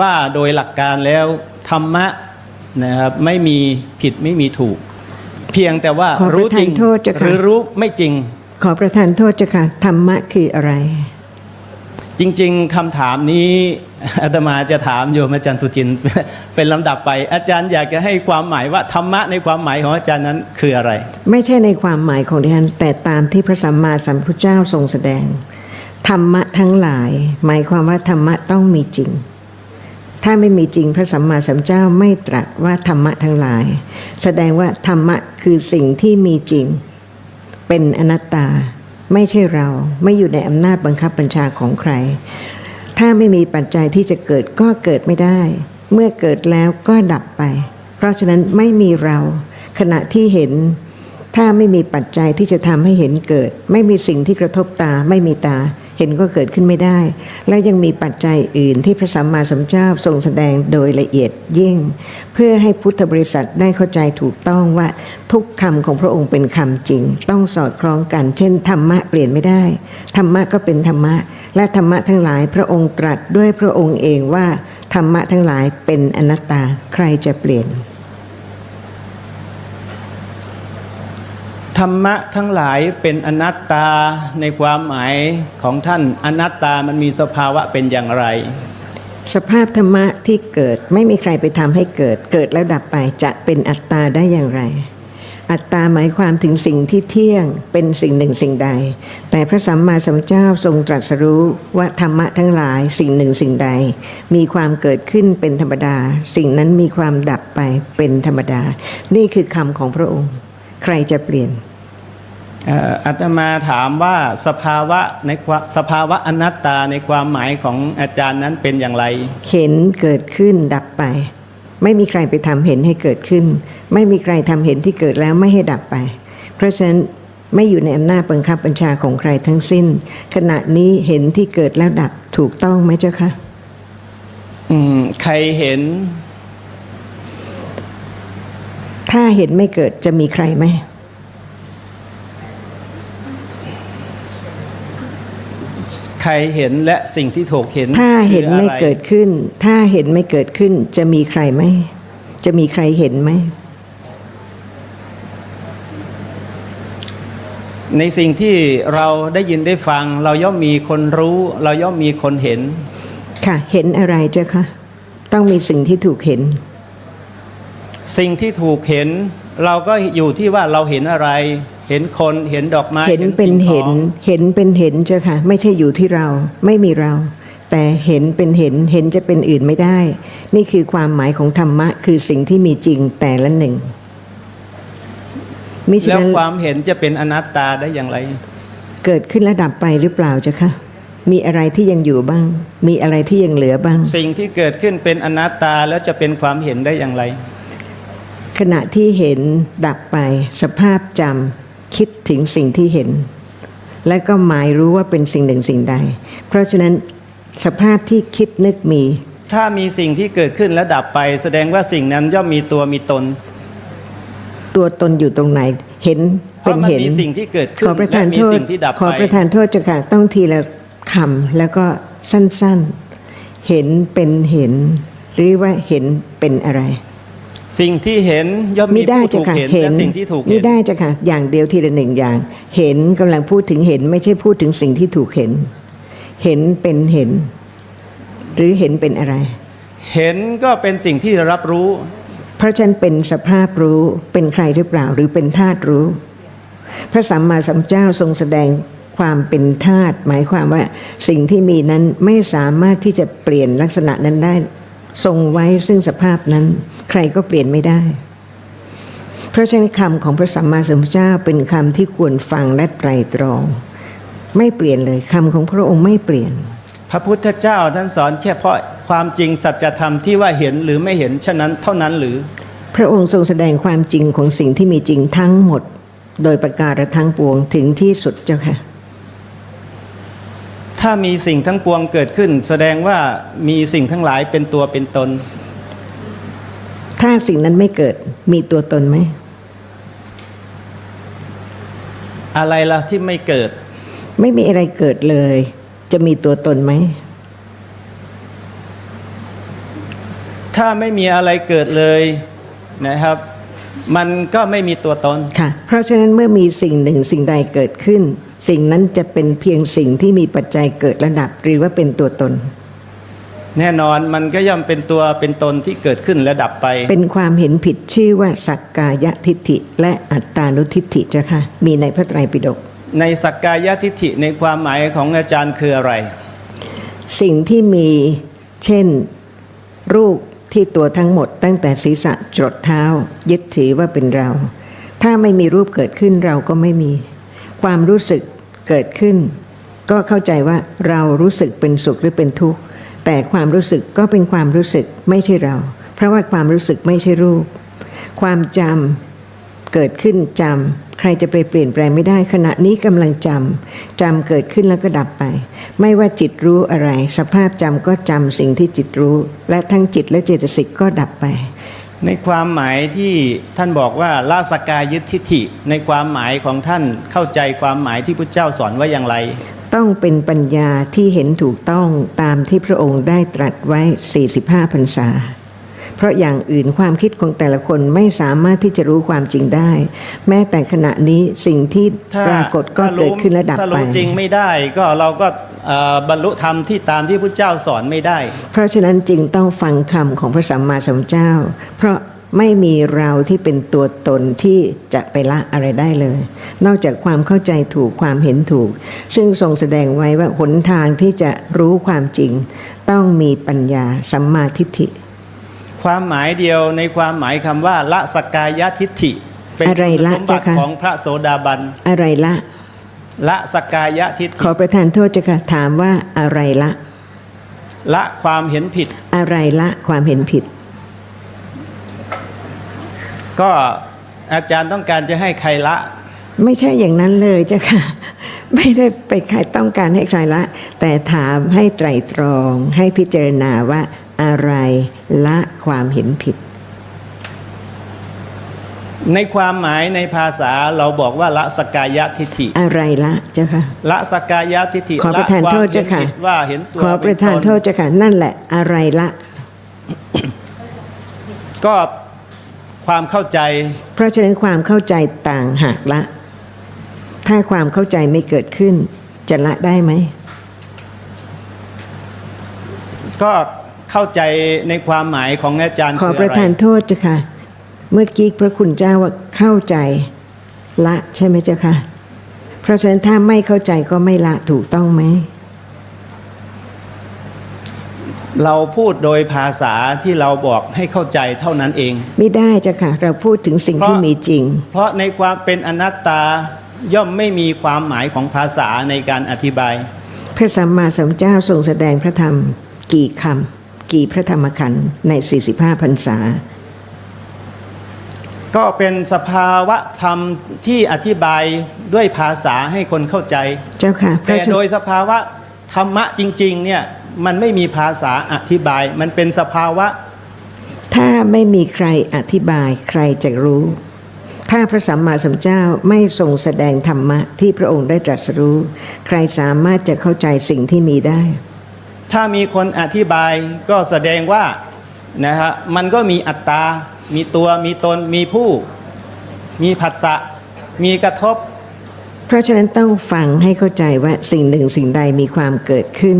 ว่าโดยหลักการแล้วธรรมะนะครับไม่มีผิดไม่มีถูก เพียงแต่ว่าขอประรู้จริงทานโทษเจ้าค่ะ หรือรู้ไม่จริง ขอประทานโทษเจ้าค่ะธรรมะคืออะไร จริง ๆคำถามนี้ อาตมาจะถามโยมอาจารย์สุจินต์ เป็นลำดับไป อาจารย์อยากจะให้ความหมายว่าธรรมะในความหมายของอาจารย์นั้นคืออะไร ไม่ใช่ในความหมายของดิฉันแต่ตามที่พระสัมมาสัมพุทธเจ้าทรงแสดง ธรรมะทั้งหลาย หมายความว่าธรรมะต้องมีจริง ถ้าไม่มีจริงพระสัมมาสัมพุทธเจ้าไม่ตรัสว่าธรรมะทั้งหลาย แสดงว่าธรรมะคือสิ่งที่มีจริง เป็นอนัตตา ไม่ใช่เราไม่อยู่ในอำนาจบังคับบัญชาของใคร ถ้าไม่มีปัจจัยที่จะเกิดก็เกิดไม่ได้ เมื่อเกิดแล้วก็ดับไป เพราะฉะนั้นไม่มีเราขณะที่เห็น ถ้าไม่มีปัจจัยที่จะทำให้เห็นเกิด ไม่มีสิ่งที่กระทบตาไม่มีตา เห็นก็เกิดขึ้นไม่ได้ และยังมีปัจจัยอื่นที่พระสัมมาสัมพุทธเจ้าทรงแสดงโดยละเอียดยิ่ง เพื่อให้พุทธบริษัทได้เข้าใจถูกต้องว่าทุกคำของพระองค์เป็นคำจริง ต้องสอดคล้องกัน เช่นธรรมะเปลี่ยนไม่ได้ ธรรมะก็เป็นธรรมะ และธรรมะทั้งหลายพระองค์ตรัสด้วยพระองค์เองว่าธรรมะทั้งหลายเป็นอนัตตาใครจะเปลี่ยน ธรรมะทั้งหลายเป็นอนัตตาในความหมายของท่านอนัตตามันมีสภาวะเป็นอย่างไร สภาพธรรมะที่เกิดไม่มีใครไปทำให้เกิด เกิดแล้วดับไปจะเป็นอัตตาได้อย่างไร อัตตาหมายความถึงสิ่งที่เที่ยงเป็นสิ่งหนึ่งสิ่งใด แต่พระสัมมาสัมพุทธเจ้าทรงตรัสรู้ว่าธรรมะทั้งหลายสิ่งหนึ่งสิ่งใด มีความเกิดขึ้นเป็นธรรมดา สิ่งนั้นมีความดับไปเป็นธรรมดา นี่คือคำของพระองค์ ใครจะเปลี่ยน อ่ออาตมาถามว่าสภาวะในความสภาวะอนัตตาในความหมายของอาจารย์นั้นเป็นอย่างไร เห็นเกิดขึ้นดับไป ไม่มีใครไปทำเห็นให้เกิดขึ้น ไม่มีใครทำเห็นที่เกิดแล้วไม่ให้ดับไป เพราะฉะนั้นไม่อยู่ในอำนาจบังคับบัญชาของใครทั้งสิ้น ขณะนี้เห็นที่เกิดแล้วดับถูกต้องไหมเจ้าคะอืมใครเห็น ถ้าเห็นไม่เกิดจะมีใครไหม ใครเห็นและสิ่งที่ถูกเห็นถ้าเห็นคืออะไม่รเกิดขึ้น ถ้าเห็นไม่เกิดขึ้น จะมีใครไหมจะมีใครเห็นไหมในสิ่งที่เราได้ยินได้ฟัง เราย่อมมีคนรู้ เราย่อมมีคนเห็น ค่ะ เห็นอะไรเจ้าคะต้องมีสิ่งที่ถูกเห็น สิ่งที่ถูกเห็น เราก็อยู่ที่ว่าเราเห็นอะไร เห็นคนเห็นดอกไม้เห็นเป็นสิ่งขเห็อนงเห็นเป็นเห็นเจ้าค่ะ ไม่ใช่อยู่ที่เราไม่มีเรา แต่เห็นเป็นเห็นเห็นจะเป็นอื่นไม่ได้ นี่คือความหมายของธรรมะ คือสิ่งที่มีจริงแต่ละหนึ่งมิฉะแล้วนั้นความเห็นจะเป็นอนัตตาได้อย่างไร เกิดขึ้นแล้วดับไปหรือเปล่าเจ้าค่ะมีอะไรที่ยังอยู่บ้าง มีอะไรที่ยังเหลือบ้าง สิ่งที่เกิดขึ้นเป็นอนัตตาแล้วจะเป็นความเห็นได้อย่างไร ขณะที่เห็นดับไปสภาพจำ คิดถึงสิ่งที่เห็น และก็หมายรู้ว่าเป็นสิ่งหนึ่งสิ่งใด เพราะฉะนั้นสภาพที่คิดนึกมี ถ้ามีสิ่งที่เกิดขึ้นและดับไป แสดงว่าสิ่งนั้นย่อมมีตัวมีตน ตัวตนอยู่ตรงไหนเห็นเพเป็นราะมันเห็นมีสิ่งที่เกิดขึ้นขอประและทานมีโทษสิ่งที่ดับขอไปประทานโทษเจ้าค่ะต้องทีละคำแล้วก็สั้นๆ เห็นเป็นเห็น หรือว่าเห็นเป็นอะไร สิ่งที่เห็นย่อมมิมีได้ผู้เจ้าถูกค่ะเห็นเห็นและสิ่งที่ถูกมิเห็นได้เจ้าค่ะอย่างเดียวทีละหนึ่งอย่าง เห็นกำลังพูดถึงเห็น ไม่ใช่พูดถึงสิ่งที่ถูกเห็น เห็นเป็นเห็น หรือเห็นเป็นอะไร เห็นก็เป็นสิ่งที่รับรู้ เพราะฉะนันเป็นสภาพรู้เป็นใครหรือเปล่า หรือเป็นธาตุรู้ พระสัมมาสัมพุทธเจ้าทรงแสดงความเป็นธาตุหมายความว่าสิ่งที่มีนั้นไม่สามารถที่จะเปลี่ยนลักษณะนั้นได้ ทรงไว้ซึ่งสภาพนั้น ใครก็เปลี่ยนไม่ได้ เพราะฉะนั้นคำของพระสัมมาสัมพุทธเจ้าเป็นคำที่ควรฟังและไตรตรอง ไม่เปลี่ยนเลยคำของพระองค์ไม่เปลี่ยน พระพุทธเจ้าท่านสอนแค่เพราะความจริงสัจธรรมที่ว่าเห็นหรือไม่เห็นฉะนั้นเท่านั้นหรือ พระองค์ทรงแสดงความจริงของสิ่งที่มีจริงทั้งหมด โดยประการทั้งปวงถึงที่สุดเจ้าค่ะถ้ามีสิ่งทั้งปวงเกิดขึ้น แสดงว่ามีสิ่งทั้งหลายเป็นตัวเป็นตน ถ้าสิ่งนั้นไม่เกิดมีตัวตนไหม อะไรล่ะที่ไม่เกิด ไม่มีอะไรเกิดเลย จะมีตัวตนไหม ถ้าไม่มีอะไรเกิดเลยนะครับ มันก็ไม่มีตัวตนค่ะ เพราะฉะนั้นเมื่อมีสิ่งหนึ่งสิ่งใดเกิดขึ้น สิ่งนั้นจะเป็นเพียงสิ่งที่มีปัจจัยเกิดระดับหรือว่าเป็นตัวตน แน่นอนมันก็ย่อมเป็นตัวเป็นตนที่เกิดขึ้นและดับไป เป็นความเห็นผิดชื่อว่าสักกายทิฏฐิ และอัตตานุทิฏฐิเจ้าค่ะมีในพระไตรปิฎกในสักกายทิฏฐิในความหมายของอาจารย์คืออะไร สิ่งที่มีเช่น รูปที่ตัวทั้งหมด ตั้งแต่ศีรษะจรดเท้า ยึดถือว่าเป็นเรา ถ้าไม่มีรูปเกิดขึ้นเราก็ไม่มี ความรู้สึกเกิดขึ้น ก็เข้าใจว่าเรารู้สึกเป็นสุขหรือเป็นทุกข์ แต่ความรู้สึกก็เป็นความรู้สึกไม่ใช่เรา เพราะว่าความรู้สึกไม่ใช่รูป ความจำเกิดขึ้นจำใครจะไปเปลี่ยนแปลงไม่ได้ ขณะนี้กำลังจำจำเกิดขึ้นแล้วก็ดับไป ไม่ว่าจิตรู้อะไร สภาพจำก็จำสิ่งที่จิตรู้ และทั้งจิตและเจตสิกก็ดับไปในความหมายที่ท่านบอกว่าละสกายยึดทิฏฐิ ในความหมายของท่านเข้าใจความหมายที่พระเจ้าสอนว่าอย่างไร ต้องเป็นปัญญาที่เห็นถูกต้องตามที่พระองค์ได้ตรัสไว้ 45พรรษา เพราะอย่างอื่นความคิดของแต่ละคนไม่สามารถที่จะรู้ความจริงได้ แม้แต่ขณะนี้สิ่งที่ถ้าปรากฏก็ถ้ารู้เกิดขึ้นและดับถ้าไปรู้จริงไม่ได้ก็เราก็เอ่อบรรลุธรรมที่ตามที่พระเจ้าสอนไม่ได้ เพราะฉะนั้นจึงต้องฟังคำของพระสัมมาสัมพุทธเจ้า เพราะ ไม่มีเราที่เป็นตัวตนที่จะไปละอะไรได้เลย นอกจากความเข้าใจถูกความเห็นถูก ซึ่งทรงแสดงไว้ว่าหนทางที่จะรู้ความจริง ต้องมีปัญญาสัมมาทิฏฐิ ความหมายเดียวในความหมายคำว่า ละสกกายทิฏฐิ เป็นอะไรละคุณสมบัติเจ้าคะของพระโสดาบัน อะไรละ ละสกกายทิฏขฐิอประทานโทษเจ้าค่ะถามว่าอะไรละ ละความเห็นผิด อะไรละความเห็นผิด ก็อาจารย์ต้องการจะให้ใครละ ไม่ใช่อย่างนั้นเลยเจ้าค่ะ ไม่ได้ไปใครต้องการให้ใครละ แต่ถามให้ไตรตรองให้พิจารณาว่าอะไรละความเห็นผิด ในความหมายในภาษาเราบอกว่าละสกกายทิฏฐิ อะไรละเจ้าค่ะ ละสกกายทิฏฐิขอประทานโทษเจ้าค่ะลความห็นผิดว่าเห็นตัวขอประทานโทษเจ้าค่ะนั่นแหละอะไรละ ก็ ความเข้าใจ เพราะฉะนั้นความเข้าใจต่างหากละ ถ้าความเข้าใจไม่เกิดขึ้น จะละได้ไหม ก็เข้าใจในความหมายของอาจารย์ขอคือประอะไรทานโทษเจ้าค่ะ เมื่อกี้พระคุณเจ้าว่าเข้าใจละใช่ไหมเจ้าค่ะ เพราะฉะนั้นถ้าไม่เข้าใจก็ไม่ละถูกต้องไหม เราพูดโดยภาษาที่เราบอกให้เข้าใจเท่านั้นเอง ไม่ได้เจ้าค่ะ เราพูดถึงสิ่งที่เพราะมีจริง เพราะในความเป็นอนัตตาย่อมไม่มีความหมายของภาษาในการอธิบาย พระสัมมาสัมพุทธเจ้าทรงแสดงพระธรรม กี่คำกี่พระธรรมขันธ์ใน 45พรรษา ก็เป็นสภาวะธรรมที่อธิบายด้วยภาษาให้คนเข้าใจ เจ้าค่ะเพแต่ราะฉะโดยสภาวะ ธรรมะจริงๆเนี่ยมันไม่มีภาษาอธิบาย มันเป็นสภาวะ ถ้าไม่มีใครอธิบายใครจะรู้ ถ้าพระสัมมาสัมพุทธเจ้าไม่ทรงแสดงธรรมะที่พระองค์ได้ตรัสรู้ ใครสามารถจะเข้าใจสิ่งที่มีได้ ถ้ามีคนอธิบายก็แสดงว่านะฮะมันก็มีอัตตา มีตัวมีตน มีผู้ มีผัสสะ มีกระทบ เพราะฉะนั้นต้องฟังให้เข้าใจว่าสิ่งหนึ่งสิ่งใดมีความเกิดขึ้น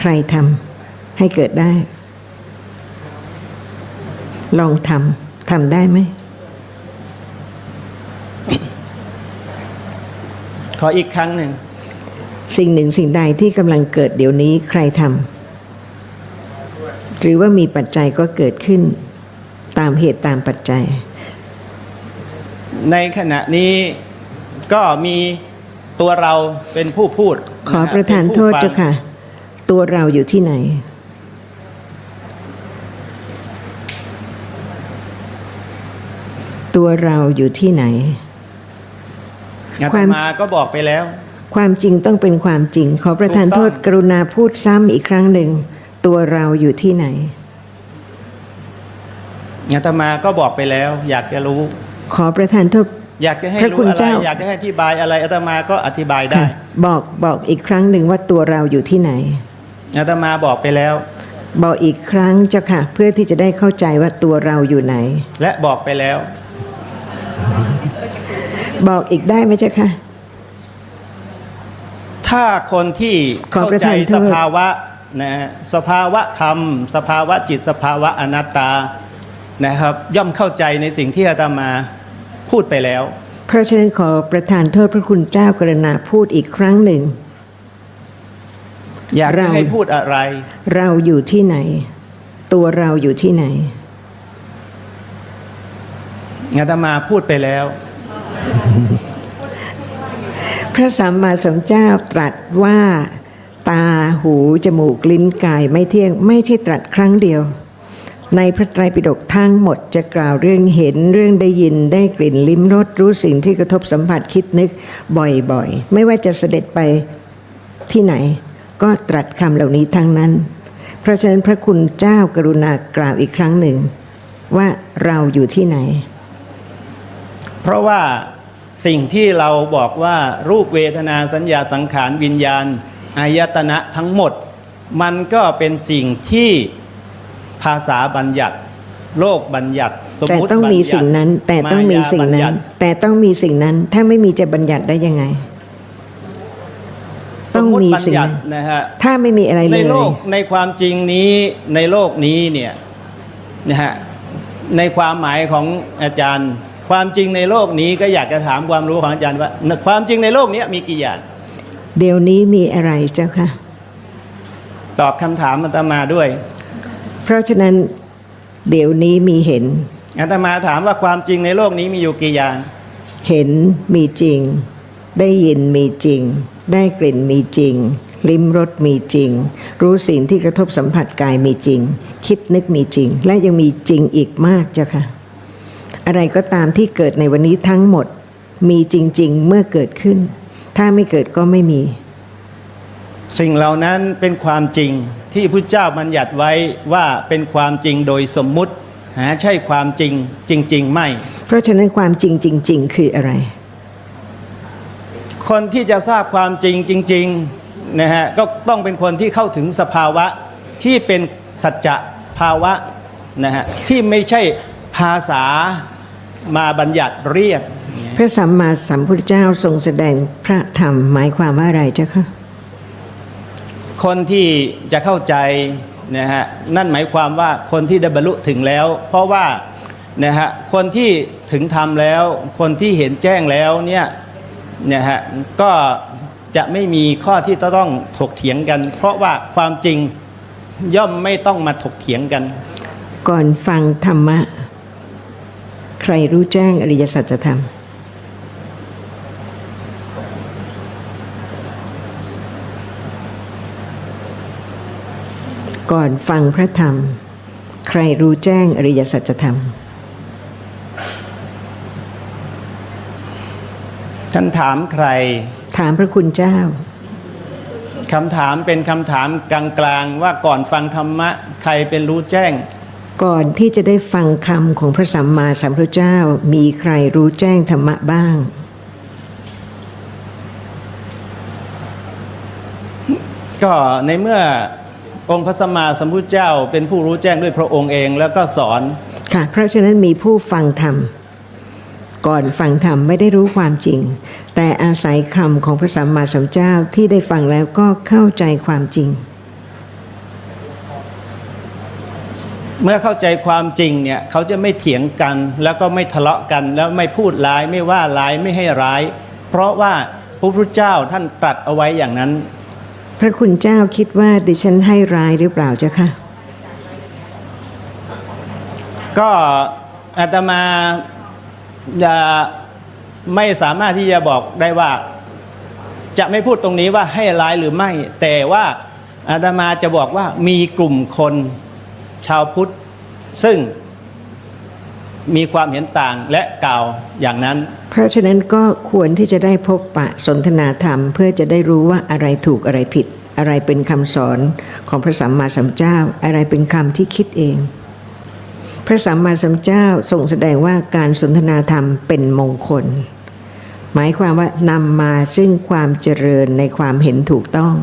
ใครทำให้เกิดได้ ลองทำทำได้ไหม ขออีกครั้งหนึ่ง สิ่งหนึ่งสิ่งใดที่กำลังเกิดเดี๋ยวนี้ใครทำหรือว่ามีปัจจัยก็เกิดขึ้น ตามเหตุตามปัจจัย ในขณะนี้ ก็มีตัวเราเป็นผู้พูดขอประทานโทษเจ้าค่ะ ตัวเราอยู่ที่ไหน ตัวเราอยู่ที่ไหนอาตความมาก็บอกไปแล้ว ความจริงต้องเป็นความจริง ขอประทานโทษถูกต้องกรุณาพูดซ้ำอีกครั้งหนึ่ง ตัวเราอยู่ที่ไหนอาตมาก็บอกไปแล้ว อยากจะรู้ ขอประทานโทษ อยากจะให้พระรู้คุณอะไรเจ้าอยากจะให้อธิบายอะไรอาตมาก็อธิบายได้ค่ะบอกบอกอีกครั้งหนึ่งว่าตัวเราอยู่ที่ไหนอาตมาบอกไปแล้ว บอกอีกครั้งเจ้าค่ะ เพื่อที่จะได้เข้าใจว่าตัวเราอยู่ไหน และบอกไปแล้ว บอกอีกได้ไหมเจ้าค่ะถ้าคนที่ขอเข้าประใจทานโทษสภาวะนะฮะสภาวะธรรม สภาวะจิตสภาวะอนัตตานะครับ ย่อมเข้าใจในสิ่งที่อาตมา พูดไปแล้ว เพราะฉะนั้นขอประทานโทษพระคุณเจ้ากรุณาพูดอีกครั้งหนึ่ง อยากเรา ให้พูดอะไร เราอยู่ที่ไหน ตัวเราอยู่ที่ไหน อาตมาพูดไปแล้ว พระสัมมาสัมพุทธเจ้าตรัสว่า ตาหู จมูกลิ้นกายไม่เที่ยง ไม่ใช่ตรัสครั้งเดียว ในพระไตรปิฎกทั้งหมดจะกล่าวเรื่องเห็นเรื่องได้ยินได้กลิ่นลิ้มรสรู้สิ่งที่กระทบสัมผัสคิดนึกบ่อยๆ ไม่ว่าจะเสด็จไปที่ไหน ก็ตรัสคำเหล่านี้ทั้งนั้น เพราะฉะนั้นพระคุณเจ้ากรุณากล่าวอีกครั้งหนึ่ง ว่าเราอยู่ที่ไหน เพราะว่าสิ่งที่เราบอกว่ารูปเวทนาสัญญาสังขารวิญญาณอายตนะทั้งหมด มันก็เป็นสิ่งที่ ภาษาบัญญัติ โลกบัญญัติ สมแต่มติต้องมีบัญญัติสิ่งนั้น แต่ต้องมีสิ่งายาบัญนั้ญันติแต่ต้องมีสิ่งนั้น ถ้าไม่มีจะบัญญัติได้ยังไงสมมติต้องมีบัญสิ่งญัตินะฮะถ้าไม่มีอะไรเลในยโลกในความจริงนี้ในโลกนี้เนี่ยนะฮะในความหมายของอาจารย์ ความจริงในโลกนี้ก็อยากจะถามความรู้ของอาจารย์ว่า ความจริงในโลกนี้มีกี่อย่างเดี๋ยวนี้มีอะไรเจ้าค่ะ ตอบคำถามอาตมาด้วยเพ ราะฉะนั้นเดี๋ยวนี้มีเห็นอาตมาถามว่าความจริงในโลกนี้มีอยู่กี่อย่าง เห็นมีจริง ได้ยินมีจริง ได้กลิ่นมีจริง ลิ้มรสมีจริง รู้สิ่งที่กระทบสัมผัสกายมีจริง คิดนึกมีจริง และยังมีจริงอีกมากเจ้าค่ะ อะไรก็ตามที่เกิดในวันนี้ทั้งหมด มีจริง ๆ เมื่อเกิดขึ้น ถ้าไม่เกิดก็ไม่มี สิ่งเหล่านั้นเป็นความจริงที่พระเจ้าบัญญัติไว้ว่าเป็นความจริงโดยสมมุติ หาใช่ความจริงจริง ๆ ไม่ เพราะฉะนั้นความจริงจริง ๆ คืออะไร คนที่จะทราบความจริงจริงๆนะฮะก็ต้องเป็นคนที่เข้าถึงสภาวะที่เป็นสัจจะภาวะนะฮะที่ไม่ใช่ภาษามาบัญญัติเรียก พระสัมมาสัมพุทธเจ้าทรงแสดงพระธรรมหมายความว่าอะไรเจ้าคะ คนที่จะเข้าใจนะฮะนั่นหมายความว่าคนที่ได้บรรลุถึงแล้ว เพราะว่านะฮะคนที่ถึงธรรมแล้ว คนที่เห็นแจ้งแล้วเนี่ยนะฮะก็จะไม่มีข้อที่ต้องถกเถียงกัน เพราะว่าความจริงย่อมไม่ต้องมาถกเถียงกัน ก่อนฟังธรรมะ ใครรู้แจ้งอริยสัจธรรม ก่อนฟังพระธรรม ใครรู้แจ้งอริยสัจธรรมท่านถามใคร ถามพระคุณเจ้าคำถามเป็นคำถามกลางๆว่าก่อนฟังธรรมะใครเป็นรู้แจ้ง ก่อนที่จะได้ฟังคำของพระสัมมาสัมพุทธเจ้ามีใครรู้แจ้งธรรมะบ้าง ก็ในเมื่อ องค์พระสัมมาสัมพุทธเจ้า เป็นผู้รู้แจ้งด้วยพระองค์เองแล้วก็สอนค่ะ เพราะฉะนั้นมีผู้ฟังธรรมก่อนฟังธรรมไม่ได้รู้ความจริง แต่อาศัยคำของพระสัมมาสัมพุทธเจ้าที่ได้ฟังแล้วก็เข้าใจความจริง เมื่อเข้าใจความจริงเนี่ยเขาจะไม่เถียงกันแล้วก็ไม่ทะเลาะกันแล้วไม่พูดร้ายไม่ว่าร้ายไม่ให้ร้าย เพราะว่าพระพุทธเจ้าท่านตรัสเอาไว้อย่างนั้น พระคุณเจ้าคิดว่าดิฉันให้ร้ายหรือเปล่าเจ้าคะก็อาตมาจะไม่สามารถที่จะบอกได้ว่า จะไม่พูดตรงนี้ว่าให้ร้ายหรือไม่ แต่ว่าอาตมาจะบอกว่ามีกลุ่มคนชาวพุทธซึ่ง มีความเห็นต่างและกล่าวอย่างนั้น เพราะฉะนั้นก็ควรที่จะได้พบปะสนทนาธรรม เพื่อจะได้รู้ว่าอะไรถูกอะไรผิด อะไรเป็นคำสอนของพระสัมมาสัมพุทธเจ้า อะไรเป็นคำที่คิดเอง พระสัมมาสัมพุทธเจ้าทรงแสดงว่าการสนทนาธรรมเป็นมงคล หมายความว่านำมาซึ่งความเจริญในความเห็นถูกต้อง